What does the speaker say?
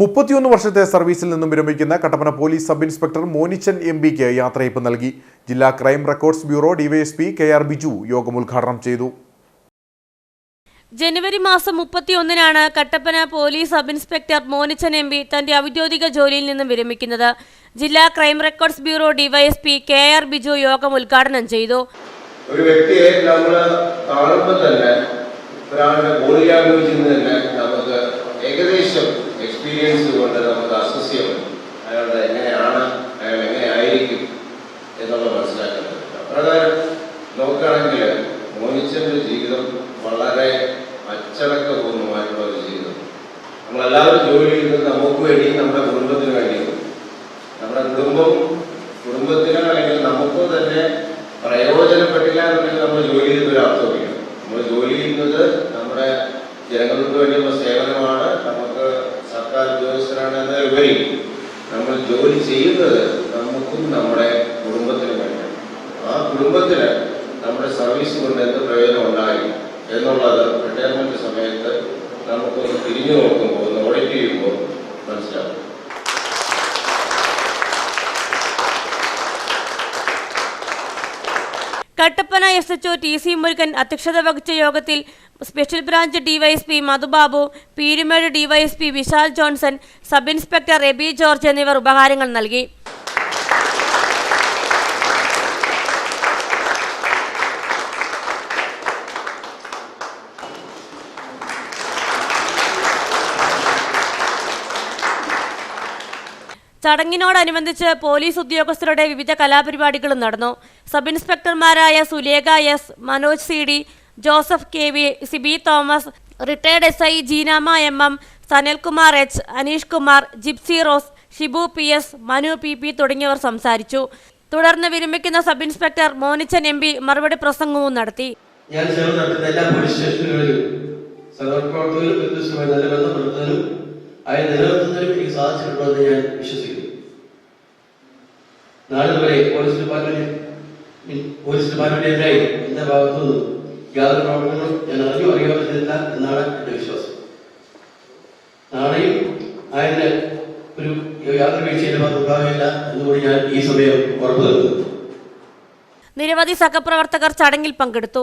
മുപ്പത്തിയൊന്ന് വർഷത്തെ സർവീസിൽ നിന്നും വിരമിക്കുന്ന Kattappana police sub inspector Monichan M പിക്ക് യാത്രയപ്പ് നൽകി. ജില്ലാ crime records bureau DYSP K R Biju യോഗം ഉദ്ഘാടനം ചെയ്തു. ജനുവരി മാസം മുപ്പത്തിയൊന്നിനാണ് Kattappana police sub inspector Monichan M P തന്റെ ഔദ്യോഗിക ജോലിയിൽ നിന്നും വിരമിക്കുന്നത്. ജില്ലാ crime records bureau DYSP K R Biju യോഗം ഉദ്ഘാടനം ചെയ്തു. ഒരു വ്യക്തിയെ നമ്മൾ കാണുമ്പോൾ തന്നെ ഒരാളുടെ ബോഡി ലാംഗ്വേജിൽ തന്നെ നമുക്ക് ഏകദേശം എക്സ്പീരിയൻസ് കൊണ്ട് നമുക്ക് അസസ് ചെയ്യാൻ അയാളുടെ എങ്ങനെയാണ് അയാൾ എങ്ങനെ ആയിരിക്കും എന്നുള്ളത് മനസ്സിലാക്കാൻ പറ്റും അപ്രകാരം നോക്കുകയാണെങ്കിൽ മോനിച്ചന്റെ ജീവിതം വളരെ അച്ചടക്കപൂർണമായിട്ടുള്ള ഒരു ജീവിതം. നമ്മളെല്ലാവരും ജോലി ചെയ്യുന്നത് നമുക്ക് വേണ്ടി നമ്മുടെ കുടുംബത്തിന് വേണ്ടിയും നമ്മുടെ കുടുംബം കുടുംബത്തിന് അല്ലെങ്കിൽ നമുക്ക് തന്നെ പ്രയോജനപ്പെട്ടില്ല എന്നുണ്ടെങ്കിൽ നമ്മൾ ജോലി ചെയ്തൊരു അർത്ഥമില്ല നമ്മൾ ജോലി ചെയ്യുന്നത് നമ്മുടെ ജനങ്ങൾക്ക് വേണ്ടിയുള്ള സേവനമാണ് നമുക്ക് സർക്കാർ ഉദ്യോഗസ്ഥരാണ് നമ്മൾ ജോലി ചെയ്യുന്നത് നമുക്കും നമ്മുടെ കുടുംബത്തിനും വേണ്ടിയാണ്. ആ കുടുംബത്തിന് നമ്മുടെ സർവീസ് കൊണ്ട് എന്ത് പ്രയോജനം ഉണ്ടായി എന്നുള്ളത് റിട്ടയർമെന്റ് സമയത്ത് നമുക്കൊന്ന് തിരിഞ്ഞു നോക്കുമ്പോൾ Kattappana S H O T C Murukan അധ്യക്ഷത വഹിച്ച യോഗത്തിൽ special branch DYSP Madhubabu Peerumedu DYSP Vishal Johnson sub inspector Aby George എന്നിവർ ഉപഹാരങ്ങൾ നൽകി. ചടങ്ങിനോടനുബന്ധിച്ച് പോലീസ് ഉദ്യോഗസ്ഥരുടെ വിവിധ കലാപരിപാടികളും നടന്നു. Sub ഇൻസ്പെക്ടർമാരായ Sulekha S Manoj C D Joseph K V Sibi Thomas retired S I Jeenama M M Sanalkumar H Aneesh Kumar Gypsy Rose Shibu P S Manu P P തുടങ്ങിയവർ സംസാരിച്ചു. തുടർന്ന് വിരമിക്കുന്ന sub inspector Monichan M P മറുപടി പ്രസംഗവും നടത്തി. ഞാൻ സേവനം എല്ലാ പോലീസ് സ്റ്റേഷനുകളിലും എനിക്ക് സാധിച്ചിട്ടുണ്ടെന്ന് ഞാൻ വിശ്വസിക്കുന്നു. നാളെ വരെ പോലീസ് ഡിപ്പാർട്ട്മെന്റ് പോലീസ് ഡിപ്പാർട്ട്മെന്റിനെതിരായി എന്റെ ഭാഗത്തുനിന്നും യാതൊരു പ്രവർത്തനങ്ങളും ഞാൻ എന്നാണ് എന്റെ വിശ്വാസം. നാളെയും അതിന് ഒരു യാതൊരു വീഴ്ചയിലും ഭാഗത്ത് ഉണ്ടാവില്ല എന്നുകൂടി ഞാൻ ഈ സമയം ഉറപ്പു നിരവധി സഹപ്രവർത്തകർ ചടങ്ങിൽ പങ്കെടുത്തു.